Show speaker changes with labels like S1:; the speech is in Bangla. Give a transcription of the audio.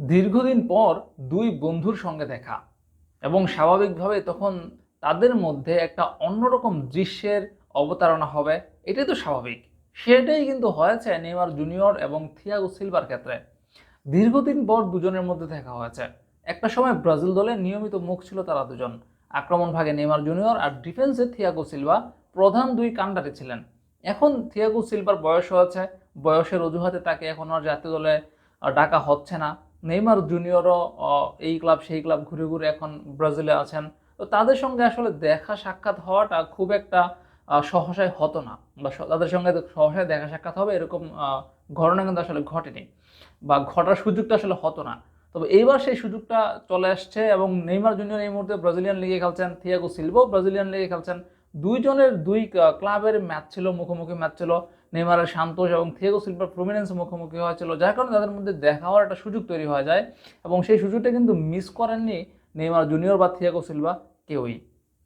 S1: দীর্ঘদিন পর দুই বন্ধুর সঙ্গে দেখা এবং স্বাভাবিকভাবে তখন তাদের মধ্যে একটা অন্যরকম দৃশ্যের অবতারণা হবে, এটাই তো স্বাভাবিক। সেটাই কিন্তু হয়েছে নেইমার জুনিয়র এবং থিয়াগো সিলভার ক্ষেত্রে। দীর্ঘদিন পর দুজনের মধ্যে দেখা হয়েছে। একটা সময় ব্রাজিল দলে নিয়মিত মুখ ছিল তারা দুজন। আক্রমণ ভাগে নেইমার জুনিয়র আর ডিফেন্সে থিয়াগো সিলভা প্রধান দুই কাণ্ডারে ছিলেন। এখন থিয়াগো সিলভার বয়স হয়েছে, বয়সের অজুহাতে তাকে এখন আর জাতীয় দলে ডাকা হচ্ছে না। নেইমার জুনিয়রও এই ক্লাব, সেই ক্লাব ঘুরে ঘুরে এখন ব্রাজিলে আছেন। তো তাদের সঙ্গে আসলে দেখা সাক্ষাৎ হওয়াটা খুব একটা সহসায় হতো না বা তাদের সঙ্গে সহসায় দেখা সাক্ষাৎ হবে এরকম ঘটনা কিন্তু আসলে ঘটেনি বা ঘটার সুযোগটা আসলে হতো না। তবে এইবার সেই সুযোগটা চলে আসছে এবং নেইমার জুনিয়র এই মুহূর্তে ব্রাজিলিয়ান লিগে খেলছেন, থিয়াগো সিলভো ব্রাজিলিয়ান লিগে খেলছেন। দুইজনের দুই ক্লাবের ম্যাচ ছিল, মুখোমুখি ম্যাচ ছিল। নেইমারের সান্তোষ এবং থিয়েগো সিলভার প্রমিনেন্স মুখোমুখি হয়েছিল, যার কারণে তাদের মধ্যে দেখা হওয়ার একটা সুযোগ তৈরি হয়ে যায়। এবং সেই সুযোগটা কিন্তু মিস করেননি নেইমার জুনিয়র বা থিয়াগো সিলভা কেউই।